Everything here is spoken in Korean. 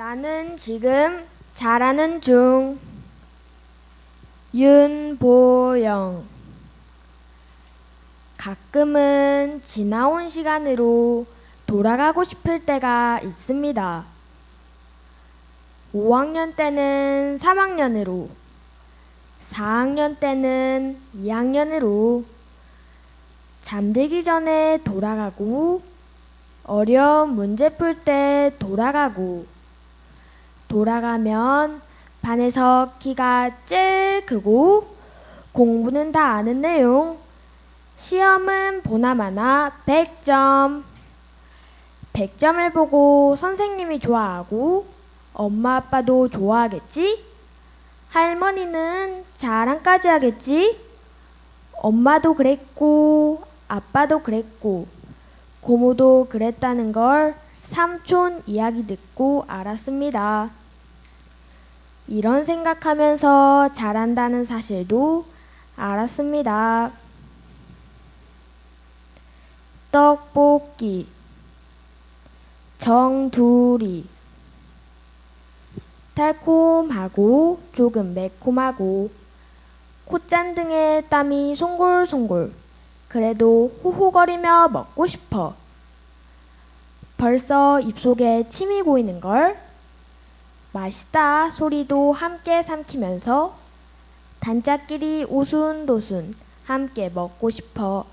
나는 지금 잘하는 중. 윤보영. 가끔은 지나온 시간으로 돌아가고 싶을 때가 있습니다. 5학년 때는 3학년으로, 4학년 때는 2학년으로, 잠들기 전에 돌아가고, 어려운 문제 풀 때 돌아가고, 돌아가면 반에서 키가 제일 크고, 공부는 다 아는 내용, 시험은 보나마나 100점. 100점을 보고 선생님이 좋아하고, 엄마 아빠도 좋아하겠지? 할머니는 자랑까지 하겠지? 엄마도 그랬고, 아빠도 그랬고, 고모도 그랬다는 걸 삼촌 이야기 듣고 알았습니다. 이런 생각하면서 잘한다는 사실도 알았습니다. 떡볶이, 정두리, 달콤하고 조금 매콤하고 콧잔등에 땀이 송골송골 그래도 호호거리며 먹고 싶어 벌써 입속에 침이 고이는 걸 맛있다 소리도 함께 삼키면서 단짝끼리 오순도순 함께 먹고 싶어